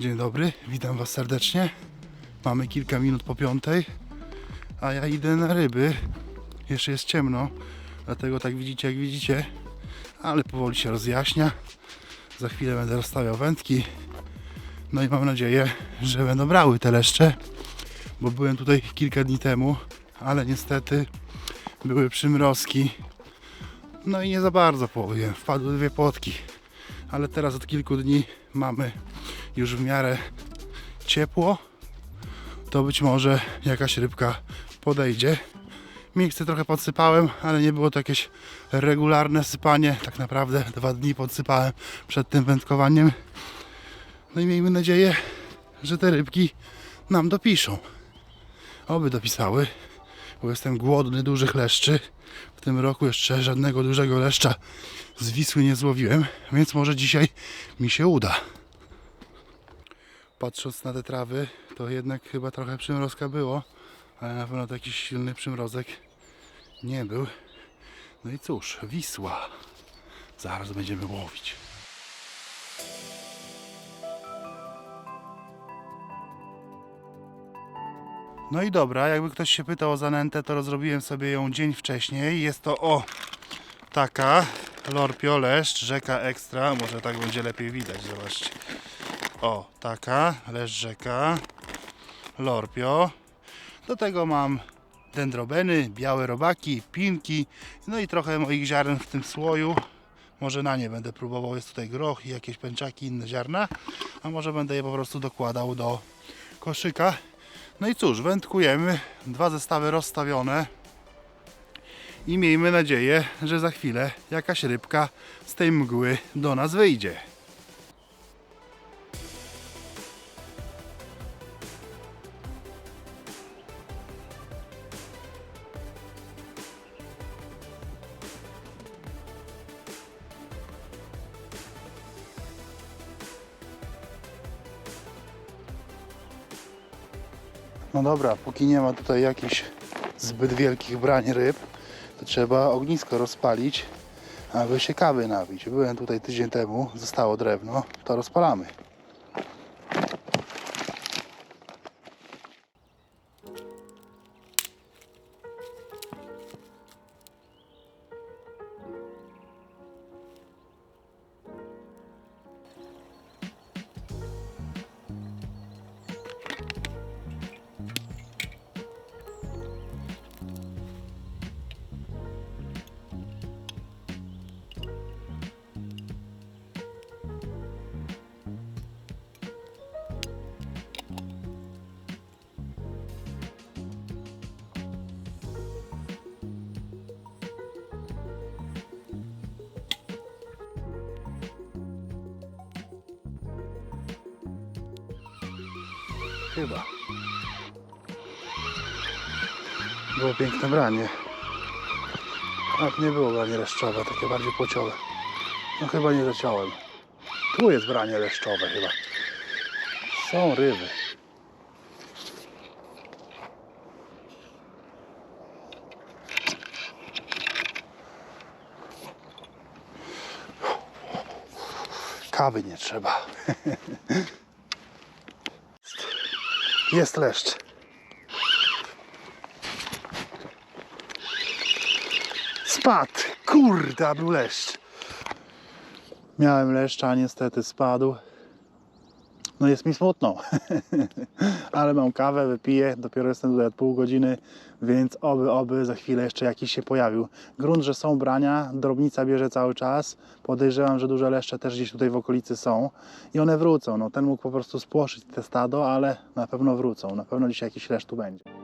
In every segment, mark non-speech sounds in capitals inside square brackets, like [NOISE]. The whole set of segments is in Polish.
Dzień dobry, witam Was serdecznie. Mamy kilka minut po piątej, a ja idę na ryby. Jeszcze jest ciemno, dlatego tak widzicie jak widzicie, ale powoli się rozjaśnia. Za chwilę będę rozstawiał wędki. No i mam nadzieję, że będą brały te leszcze, bo byłem tutaj kilka dni temu, ale niestety były przymrozki. No i nie za bardzo połowiłem, wpadły dwie płotki. Ale teraz od kilku dni mamy już w miarę ciepło, to być może jakaś rybka podejdzie. Miejsce trochę podsypałem, ale nie było to jakieś regularne sypanie. Tak naprawdę dwa dni podsypałem przed tym wędkowaniem. No i miejmy nadzieję, że te rybki nam dopiszą. Oby dopisały, bo jestem głodny dużych leszczy. W tym roku jeszcze żadnego dużego leszcza z Wisły nie złowiłem, więc może dzisiaj mi się uda patrząc na te trawy, to jednak chyba trochę przymrozka było, ale na pewno to jakiś silny przymrozek nie był. No i cóż, Wisła. Zaraz będziemy łowić. No i dobra, jakby ktoś się pytał o zanętę, to rozrobiłem sobie ją dzień wcześniej. Jest to o taka Lorpio Leszcz, rzeka ekstra, może tak będzie lepiej widać, zobaczcie. O, taka, leż lorpio. Do tego mam dendrobeny, białe robaki, pinki, no i trochę moich ziaren w tym słoju. Może na nie będę próbował, jest tutaj groch i jakieś pęczaki, inne ziarna, a może będę je po prostu dokładał do koszyka. No i cóż, wędkujemy, dwa zestawy rozstawione i miejmy nadzieję, że za chwilę jakaś rybka z tej mgły do nas wyjdzie. No dobra, póki nie ma tutaj jakichś zbyt wielkich brań ryb, to trzeba ognisko rozpalić, aby się kawy napić. Byłem tutaj tydzień temu, zostało drewno, to rozpalamy. Chyba. Było piękne branie. Tak, nie było branie leszczowe, takie bardziej płciowe. No chyba nie zaciąłem. Tu jest branie leszczowe chyba. Są ryby. Kawy nie trzeba. [LAUGHS] Jest leszcz. Spadł. Kurde, był leszcz. Miałem leszcza, niestety spadł. No jest mi smutno. [LAUGHS] Ale mam kawę, wypiję. Dopiero jestem tutaj od pół godziny, więc oby, oby za chwilę jeszcze jakiś się pojawił. Grunt, że są brania, drobnica bierze cały czas. Podejrzewam, że duże leszcze też gdzieś tutaj w okolicy są i one wrócą. No, ten mógł po prostu spłoszyć te stado, ale na pewno wrócą. Na pewno dzisiaj jakiś leszcz tu będzie.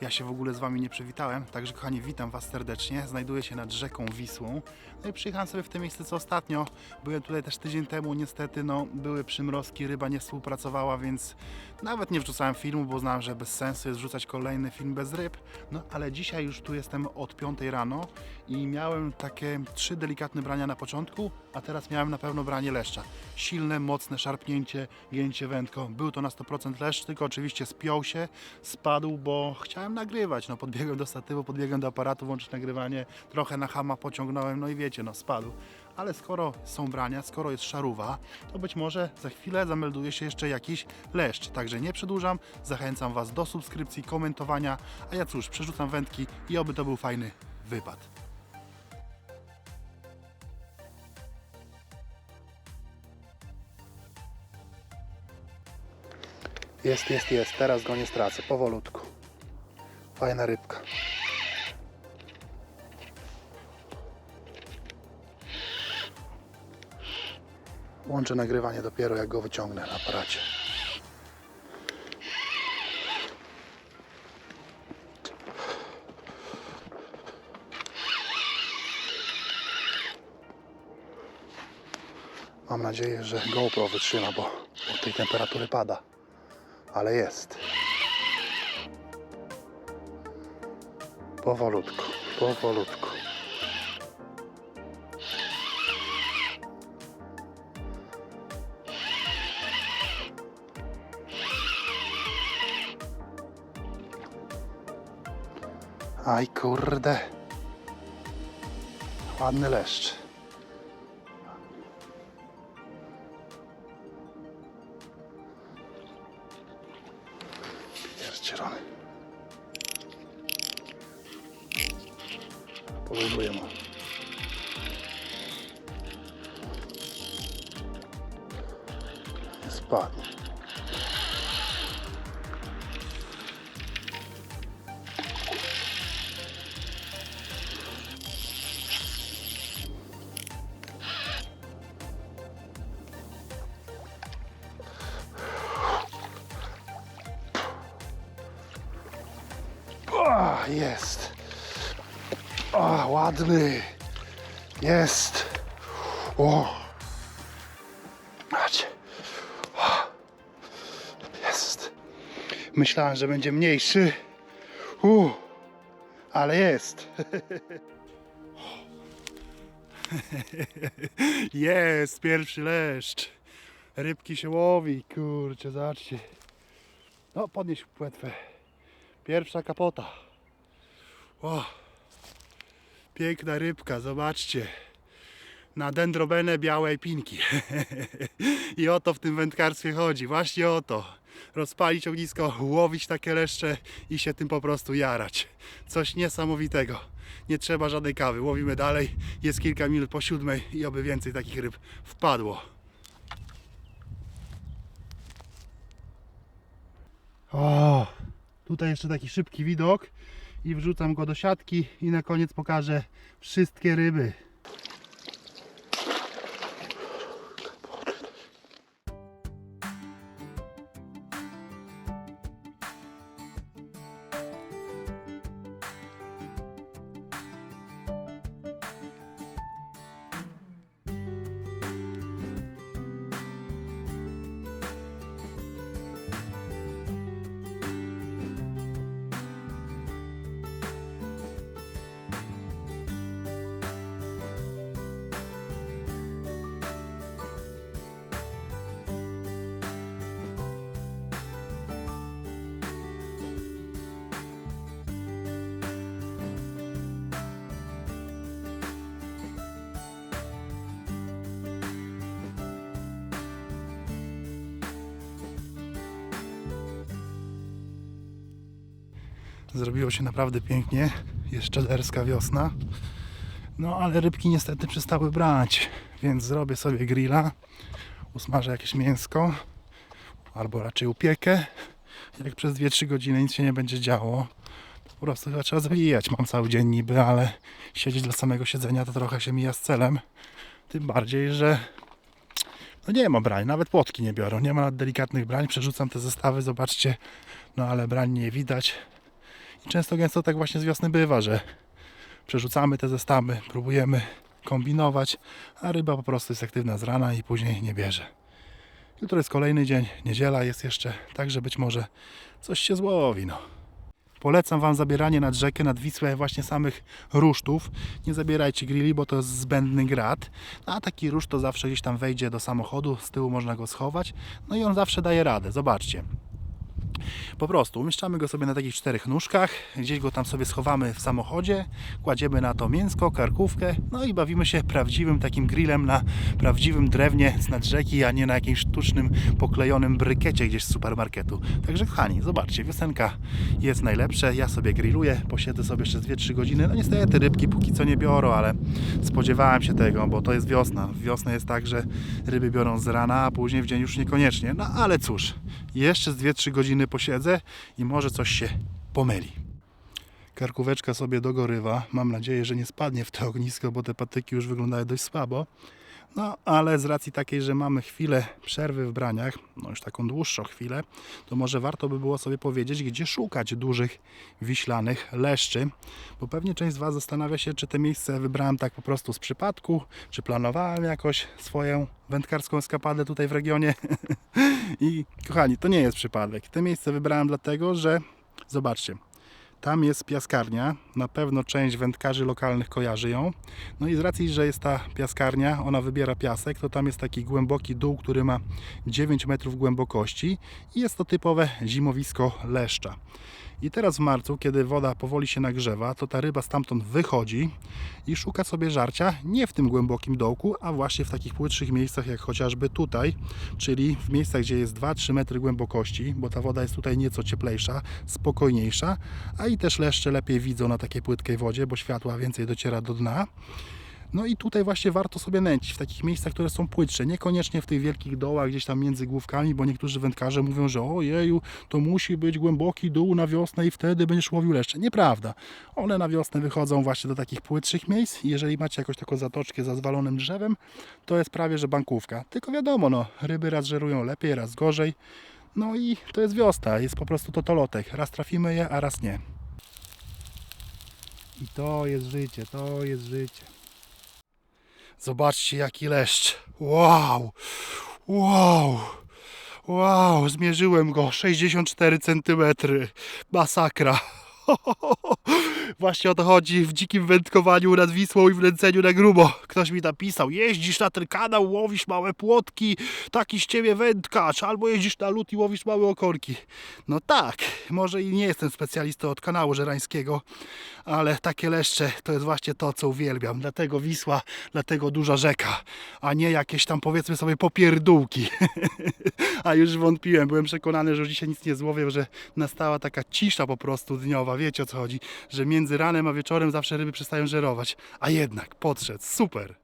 Ja się w ogóle z Wami nie przywitałem, także kochani, witam Was serdecznie. Znajduję się nad rzeką Wisłą. No i przyjechałem sobie w te miejsce co ostatnio. Byłem tutaj też tydzień temu, niestety no, były przymrozki, ryba nie współpracowała, więc nawet nie wrzucałem filmu, bo znam, że bez sensu jest wrzucać kolejny film bez ryb. No ale dzisiaj już tu jestem od 5 rano i miałem takie trzy delikatne brania na początku, a teraz miałem na pewno branie leszcza. Silne, mocne szarpnięcie, gięcie wędką. Był to na 100% leszcz, tylko oczywiście spiął się, spadł, bo chciałem nagrywać. No podbiegłem do statywu, podbiegłem do aparatu, włączyć nagrywanie, trochę na hama pociągnąłem, no i wiecie, no spadł. Ale skoro są brania, skoro jest szaruwa, to być może za chwilę zamelduje się jeszcze jakiś leszcz. Także nie przedłużam, zachęcam Was do subskrypcji, komentowania, a ja cóż, przerzucam wędki i oby to był fajny wypad. Jest, jest, jest. Teraz go nie stracę. Powolutku. Fajna rybka. Łączę nagrywanie dopiero jak go wyciągnę na aparacie. Mam nadzieję, że GoPro wytrzyma, bo od tej temperatury pada. Ale jest. Powolutku, powolutku. Aj kurde. Ładny leszcz. Jest. O, ładny. Jest. O. Macie. Jest. Myślałem, że będzie mniejszy. U. Ale jest. [LAUGHS] Jest, pierwszy leszcz. Rybki się łowi, kurczę, zobaczcie. No, podnieś płetwę. Pierwsza kapota. O, piękna rybka, zobaczcie. Na dendrobenę białej pinki. [LAUGHS] I o to w tym wędkarstwie chodzi, właśnie o to. Rozpalić ognisko, łowić takie leszcze i się tym po prostu jarać. Coś niesamowitego. Nie trzeba żadnej kawy. Łowimy dalej. Jest kilka minut po siódmej i oby więcej takich ryb wpadło. O, tutaj jeszcze taki szybki widok i wrzucam go do siatki i na koniec pokażę wszystkie ryby. Zrobiło się naprawdę pięknie. Jest czaderska wiosna. No ale rybki niestety przestały brać, więc zrobię sobie grilla. Usmażę jakieś mięsko albo raczej upiekę. Jak przez 2-3 godziny nic się nie będzie działo, po prostu chyba trzeba zawijać. Mam cały dzień niby, ale siedzieć dla samego siedzenia to trochę się mija z celem. Tym bardziej, że no nie ma brań, nawet płotki nie biorą. Nie ma delikatnych brań. Przerzucam te zestawy, zobaczcie. No ale brań nie widać. Często gęsto tak właśnie z wiosny bywa, że przerzucamy te zestawy, próbujemy kombinować, a ryba po prostu jest aktywna z rana i później nie bierze. Jutro jest kolejny dzień, niedziela jest jeszcze, także być może coś się złowi. No. Polecam Wam zabieranie nad rzekę, nad Wisłę właśnie samych rusztów. Nie zabierajcie grilli, bo to jest zbędny grat. No, a taki rusz to zawsze gdzieś tam wejdzie do samochodu, z tyłu można go schować. No i on zawsze daje radę, zobaczcie. Po prostu umieszczamy go sobie na takich czterech nóżkach, gdzieś go tam sobie schowamy w samochodzie, kładziemy na to mięsko, karkówkę, no i bawimy się prawdziwym takim grillem na prawdziwym drewnie z nad rzeki, a nie na jakimś sztucznym, poklejonym brykecie gdzieś z supermarketu. Także kochani, zobaczcie, wiosenka jest najlepsze, ja sobie grilluję, posiedzę sobie jeszcze 2-3 godziny, no niestety rybki póki co nie biorą, ale spodziewałem się tego, bo to jest wiosna. W wiosnę jest tak, że ryby biorą z rana, a później w dzień już niekoniecznie, no ale cóż, jeszcze z 2-3 godziny posiedzę i może coś się pomyli. Karkóweczka sobie dogorywa. Mam nadzieję, że nie spadnie w to ognisko, bo te patyki już wyglądają dość słabo. No, ale z racji takiej, że mamy chwilę przerwy w braniach, no już taką dłuższą chwilę, to może warto by było sobie powiedzieć, gdzie szukać dużych wiślanych leszczy, bo pewnie część z Was zastanawia się, czy te miejsce wybrałem tak po prostu z przypadku, czy planowałem jakoś swoją wędkarską eskapadę tutaj w regionie. [LAUGHS] I kochani, to nie jest przypadek. Te miejsce wybrałem dlatego, że zobaczcie, tam jest piaskarnia, na pewno część wędkarzy lokalnych kojarzy ją. No i z racji, że jest ta piaskarnia, ona wybiera piasek, to tam jest taki głęboki dół, który ma 9 metrów głębokości i jest to typowe zimowisko leszcza. I teraz w marcu, kiedy woda powoli się nagrzewa, to ta ryba stamtąd wychodzi i szuka sobie żarcia nie w tym głębokim dołku, a właśnie w takich płytszych miejscach, jak chociażby tutaj, czyli w miejscach, gdzie jest 2-3 metry głębokości, bo ta woda jest tutaj nieco cieplejsza, spokojniejsza, a i też leszcze lepiej widzą na takiej płytkiej wodzie, bo światła więcej dociera do dna. No i tutaj właśnie warto sobie nęcić w takich miejscach, które są płytsze, niekoniecznie w tych wielkich dołach, gdzieś tam między główkami, bo niektórzy wędkarze mówią, że ojeju, to musi być głęboki dół na wiosnę i wtedy będziesz łowił leszcze. Nieprawda. One na wiosnę wychodzą właśnie do takich płytszych miejsc. Jeżeli macie jakąś taką zatoczkę za zwalonym drzewem, to jest prawie, że bankówka. Tylko wiadomo, no, ryby raz żerują lepiej, raz gorzej. No i to jest wiosna, jest po prostu totolotek. Raz trafimy je, a raz nie. I to jest życie, to jest życie. Zobaczcie jaki leszcz. Wow! Wow! Wow! Zmierzyłem go. 64 cm. Masakra. [LAUGHS] Właśnie o to chodzi w dzikim wędkowaniu nad Wisłą i w nęceniu na grubo. Ktoś mi napisał, jeździsz na ten kanał, łowisz małe płotki, taki z ciebie wędkarz, albo jeździsz na lód i łowisz małe okorki. No tak, może i nie jestem specjalistą od kanału żerańskiego, ale takie leszcze to jest właśnie to, co uwielbiam. Dlatego Wisła, dlatego duża rzeka, a nie jakieś tam powiedzmy sobie popierdółki. [LAUGHS] a już wątpiłem, byłem przekonany, że już dzisiaj nic nie złowię, że nastała taka cisza po prostu dniowa. Wiecie o co chodzi, że między ranem a wieczorem zawsze ryby przestają żerować. A jednak podszedł, super.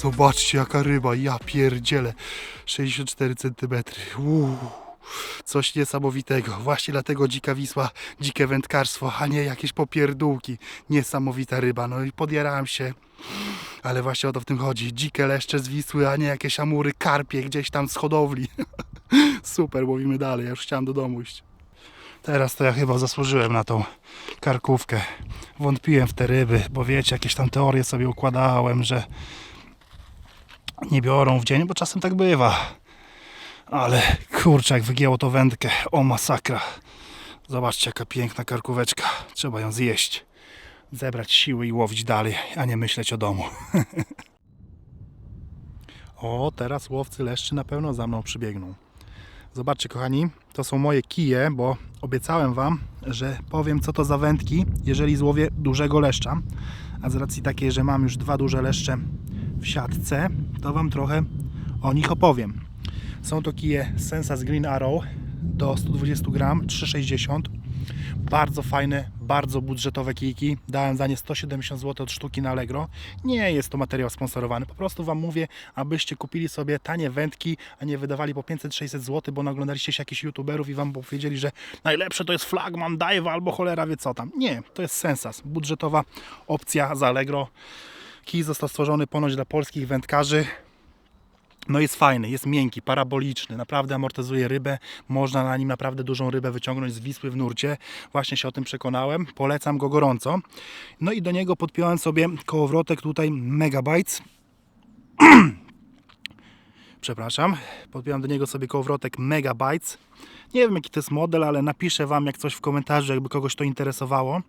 Zobaczcie jaka ryba, ja pierdzielę. 64 cm. Uuu, coś niesamowitego. Właśnie dlatego dzika Wisła, dzikie wędkarstwo, a nie jakieś popierdółki. Niesamowita ryba. No i podjarałem się. Ale właśnie o to w tym chodzi. Dzikie leszcze z Wisły, a nie jakieś amury, karpie gdzieś tam z hodowli. [LAUGHS] Super, łowimy dalej. Ja już chciałem do domu iść. Teraz to ja chyba zasłużyłem na tą karkówkę. Wątpiłem w te ryby, bo wiecie, jakieś tam teorie sobie układałem, że nie biorą w dzień, bo czasem tak bywa. Ale kurczę, jak wygięło to wędkę. O masakra. Zobaczcie, jaka piękna karkóweczka. Trzeba ją zjeść. Zebrać siły i łowić dalej, a nie myśleć o domu. [LAUGHS] o, teraz łowcy leszczy na pewno za mną przybiegną. Zobaczcie, kochani, to są moje kije, bo obiecałem Wam, że powiem, co to za wędki, jeżeli złowię dużego leszcza. A z racji takiej, że mam już dwa duże leszcze w siatce, to Wam trochę o nich opowiem. Są to kije Sensas Green Arrow do 120 gram, 3,60. Bardzo fajne, bardzo budżetowe kijki. Dałem za nie 170 zł od sztuki na Allegro. Nie jest to materiał sponsorowany. Po prostu Wam mówię, abyście kupili sobie tanie wędki, a nie wydawali po 500-600 zł, bo naglądaliście się jakichś youtuberów i Wam powiedzieli, że najlepsze to jest flagman, dive albo cholera wie co tam. Nie, to jest Sensas. Budżetowa opcja za Allegro. Kij został stworzony ponoć dla polskich wędkarzy. No jest fajny, jest miękki, paraboliczny, naprawdę amortyzuje rybę. Można na nim naprawdę dużą rybę wyciągnąć z Wisły w nurcie. Właśnie się o tym przekonałem. Polecam go gorąco. No i do niego podpiąłem sobie kołowrotek tutaj Megabytes. [CLEARS THROAT] Przepraszam. Podpiąłem do niego sobie kołowrotek Megabytes. Nie wiem jaki to jest model, ale napiszę Wam jak coś w komentarzu, jakby kogoś to interesowało.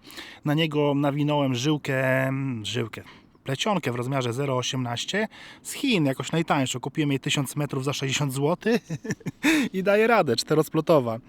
Na niego nawinąłem żyłkę, żyłkę, plecionkę w rozmiarze 0,18 z Chin, jakoś najtańszą. Kupiłem jej 1000 metrów za 60 zł [LAUGHS] i daje radę, czterosplotowa.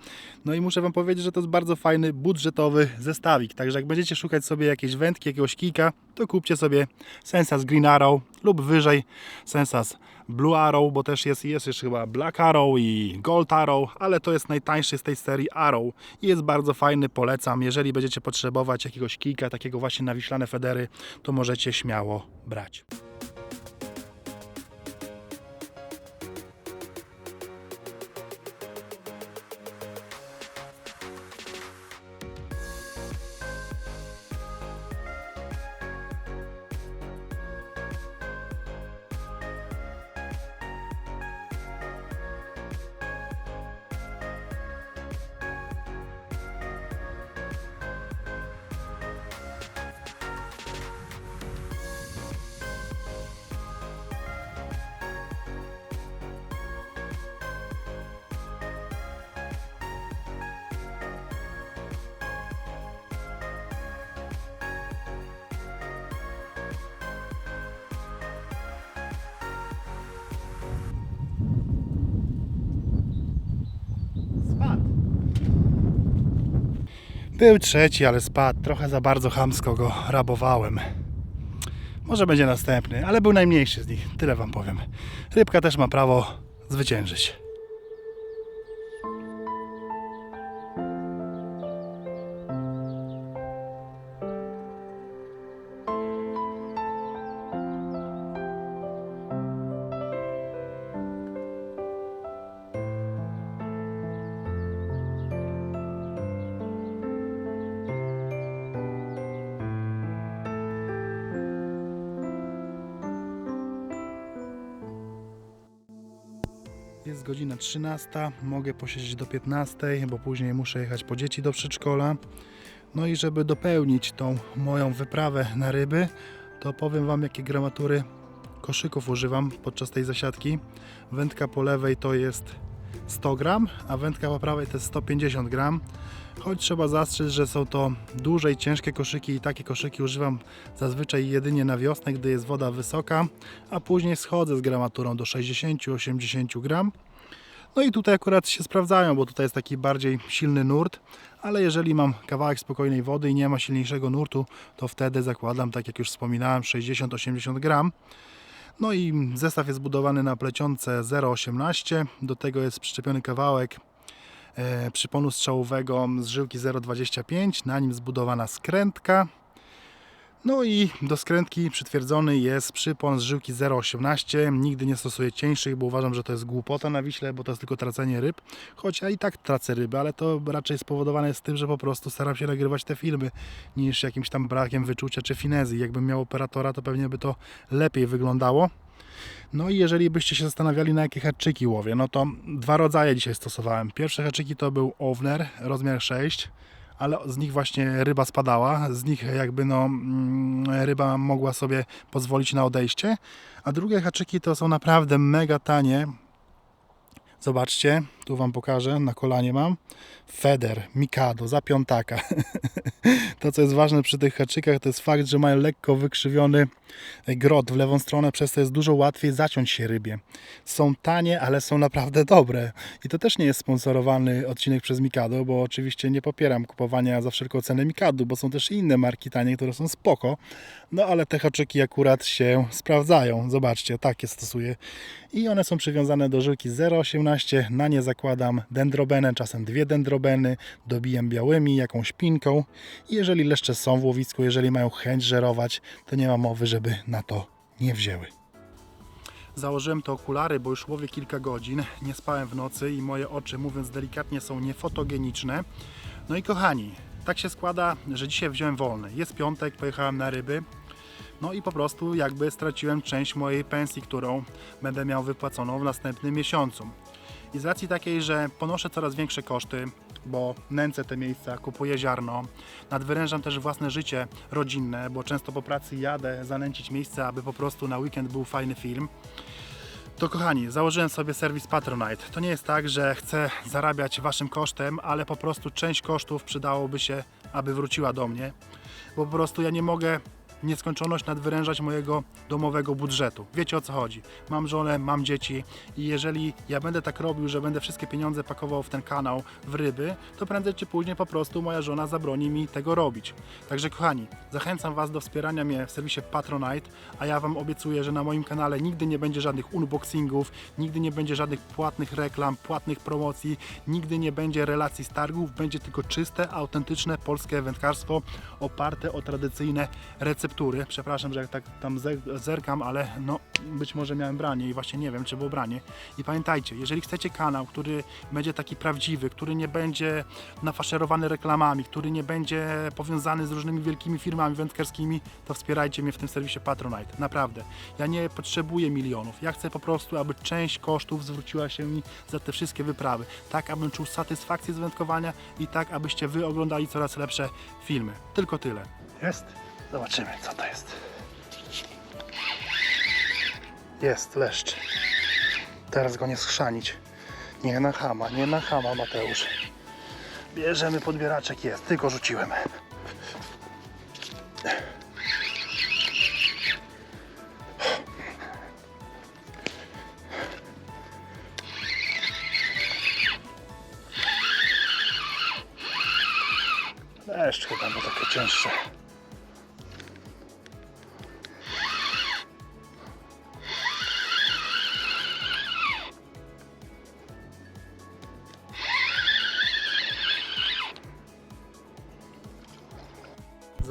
No i muszę Wam powiedzieć, że to jest bardzo fajny, budżetowy zestawik. Także jak będziecie szukać sobie jakiejś wędki, jakiegoś kika, to kupcie sobie Sensas Green Arrow lub wyżej Sensas Blue Arrow, bo też jest, jest jeszcze chyba Black Arrow i Gold Arrow, ale to jest najtańszy z tej serii Arrow i jest bardzo fajny, polecam. Jeżeli będziecie potrzebować jakiegoś kika, takiego właśnie na wiślane federy, to możecie śmiało brać. Był trzeci, ale spadł. Trochę za bardzo chamsko go rabowałem. Może będzie następny, ale był najmniejszy z nich. Tyle wam powiem. Rybka też ma prawo zwyciężyć. Jest godzina 13, mogę posiedzieć do 15, bo później muszę jechać po dzieci do przedszkola. No i żeby dopełnić tą moją wyprawę na ryby, to powiem Wam jakie gramatury koszyków używam podczas tej zasiadki. Wędka po lewej to jest 100 gram, a wędka po prawej to jest 150 gram. Choć trzeba zastrzec, że są to duże i ciężkie koszyki i takie koszyki używam zazwyczaj jedynie na wiosnę, gdy jest woda wysoka, a później schodzę z gramaturą do 60-80 gram. No i tutaj akurat się sprawdzają, bo tutaj jest taki bardziej silny nurt, ale jeżeli mam kawałek spokojnej wody i nie ma silniejszego nurtu, to wtedy zakładam, tak jak już wspominałem, 60-80 gram. No i zestaw jest zbudowany na plecionce 0,18. Do tego jest przyczepiony kawałek e, przyponu strzałowego z żyłki 0,25. Na nim zbudowana skrętka. No i do skrętki przytwierdzony jest przypon z żyłki 0,18. Nigdy nie stosuję cieńszych, bo uważam, że to jest głupota na Wiśle, bo to jest tylko tracenie ryb. Choć ja i tak tracę ryby, ale to raczej spowodowane jest tym, że po prostu staram się nagrywać te filmy niż jakimś tam brakiem wyczucia czy finezji. Jakbym miał operatora, to pewnie by to lepiej wyglądało. No i jeżeli byście się zastanawiali na jakie haczyki łowię, no to dwa rodzaje dzisiaj stosowałem. Pierwsze haczyki to był Owner, rozmiar 6, ale z nich właśnie ryba spadała, z nich jakby no mm, ryba mogła sobie pozwolić na odejście, a drugie haczyki to są naprawdę mega tanie. Zobaczcie, Tu Wam pokażę, na kolanie mam. Feder, Mikado, za piątaka. [LAUGHS] to, co jest ważne przy tych haczykach, to jest fakt, że mają lekko wykrzywiony grot w lewą stronę, przez to jest dużo łatwiej zaciąć się rybie. Są tanie, ale są naprawdę dobre. I to też nie jest sponsorowany odcinek przez Mikado, bo oczywiście nie popieram kupowania za wszelką cenę Mikado, bo są też inne marki tanie, które są spoko. No ale te haczyki akurat się sprawdzają. Zobaczcie, takie stosuję. I one są przywiązane do żyłki 0,18. Na nie zakładam dendrobenę, czasem dwie dendrobeny. Dobijam białymi, jakąś pinką. I jeżeli leszcze są w łowisku, jeżeli mają chęć żerować, to nie ma mowy, żeby na to nie wzięły. Założyłem te okulary, bo już łowię kilka godzin. Nie spałem w nocy i moje oczy, mówiąc delikatnie, są niefotogeniczne. No i kochani, tak się składa, że dzisiaj wziąłem wolny. Jest piątek, pojechałem na ryby. No i po prostu jakby straciłem część mojej pensji, którą będę miał wypłaconą w następnym miesiącu. I z racji takiej, że ponoszę coraz większe koszty, bo nęcę te miejsca, kupuję ziarno, nadwyrężam też własne życie rodzinne, bo często po pracy jadę zanęcić miejsce, aby po prostu na weekend był fajny film. To kochani, założyłem sobie serwis Patronite. To nie jest tak, że chcę zarabiać waszym kosztem, ale po prostu część kosztów przydałoby się, aby wróciła do mnie, bo po prostu ja nie mogę nieskończoność nadwyrężać mojego domowego budżetu. Wiecie o co chodzi. Mam żonę, mam dzieci i jeżeli ja będę tak robił, że będę wszystkie pieniądze pakował w ten kanał, w ryby, to prędzej czy później po prostu moja żona zabroni mi tego robić. Także kochani, zachęcam Was do wspierania mnie w serwisie Patronite, a ja Wam obiecuję, że na moim kanale nigdy nie będzie żadnych unboxingów, nigdy nie będzie żadnych płatnych reklam, płatnych promocji, nigdy nie będzie relacji z targów, będzie tylko czyste, autentyczne polskie wędkarstwo oparte o tradycyjne receptury. Przepraszam, że jak tak tam ze- zerkam, ale no być może miałem branie i właśnie nie wiem, czy było branie. I pamiętajcie, jeżeli chcecie kanał, który będzie taki prawdziwy, który nie będzie nafaszerowany reklamami, który nie będzie powiązany z różnymi wielkimi firmami wędkarskimi, to wspierajcie mnie w tym serwisie Patronite. Naprawdę. Ja nie potrzebuję milionów. Ja chcę po prostu, aby część kosztów zwróciła się mi za te wszystkie wyprawy. Tak, abym czuł satysfakcję z wędkowania i tak, abyście wy oglądali coraz lepsze filmy. Tylko tyle. Jest? Zobaczymy, co to jest. Jest leszcz. Teraz go nie schrzanić. Nie na chama, nie na chama, Mateusz. Bierzemy podbieraczek, jest, tylko rzuciłem. Leszcz chyba, bo takie cięższe.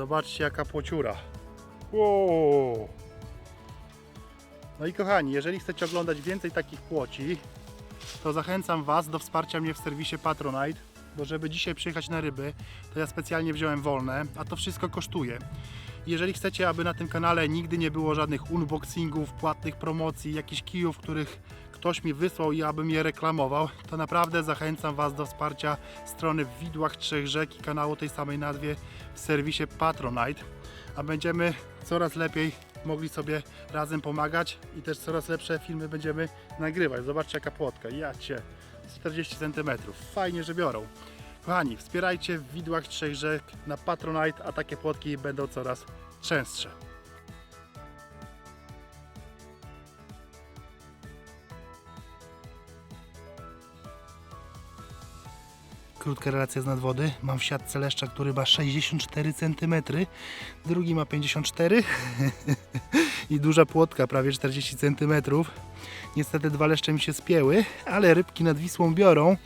Zobaczcie jaka płociura. Wow. No i kochani, jeżeli chcecie oglądać więcej takich płoci, to zachęcam Was do wsparcia mnie w serwisie Patronite, bo żeby dzisiaj przyjechać na ryby, to ja specjalnie wziąłem wolne, a to wszystko kosztuje. Jeżeli chcecie, aby na tym kanale nigdy nie było żadnych unboxingów, płatnych promocji, jakichś kijów, których ktoś mi wysłał i abym je reklamował, to naprawdę zachęcam Was do wsparcia strony w Widłach Trzech Rzek i kanału tej samej nazwie w serwisie Patronite, a będziemy coraz lepiej mogli sobie razem pomagać i też coraz lepsze filmy będziemy nagrywać. Zobaczcie jaka płotka, ja Cię, 40 cm, fajnie, że biorą. Kochani, wspierajcie w Widłach Trzech Rzek na Patronite, a takie płotki będą coraz częstsze. Krótka relacja z nadwody. Mam w siatce leszcza, który ma 64 cm, drugi ma 54 [LAUGHS] i duża płotka, prawie 40 cm. Niestety dwa leszcze mi się spięły, ale rybki nad Wisłą biorą.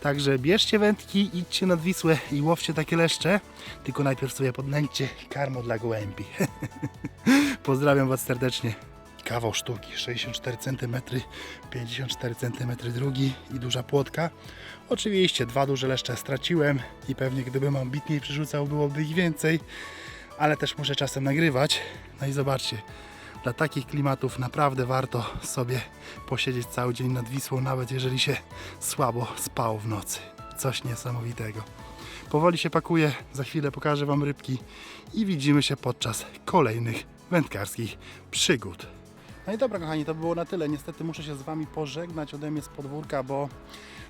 Także bierzcie wędki, idźcie nad Wisłę i łowcie takie leszcze. Tylko najpierw sobie podnęcie karmo dla gołębi. [LAUGHS] Pozdrawiam Was serdecznie. Kawał sztuki, 64 cm, 54 cm drugi i duża płotka. Oczywiście dwa duże leszcze straciłem i pewnie gdybym ambitniej przerzucał byłoby ich więcej, ale też muszę czasem nagrywać. No i zobaczcie, dla takich klimatów naprawdę warto sobie posiedzieć cały dzień nad Wisłą, nawet jeżeli się słabo spało w nocy. Coś niesamowitego. Powoli się pakuję, za chwilę pokażę Wam rybki i widzimy się podczas kolejnych wędkarskich przygód. No i dobra, kochani, to było na tyle. Niestety muszę się z Wami pożegnać ode mnie z podwórka, bo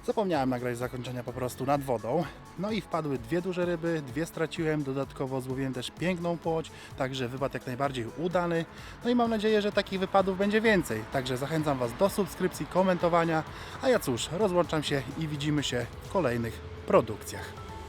zapomniałem nagrać zakończenia po prostu nad wodą. No i wpadły dwie duże ryby, dwie straciłem, dodatkowo złowiłem też piękną płoć, także wypad jak najbardziej udany. No i mam nadzieję, że takich wypadów będzie więcej. Także zachęcam Was do subskrypcji, komentowania. A ja cóż, rozłączam się i widzimy się w kolejnych produkcjach.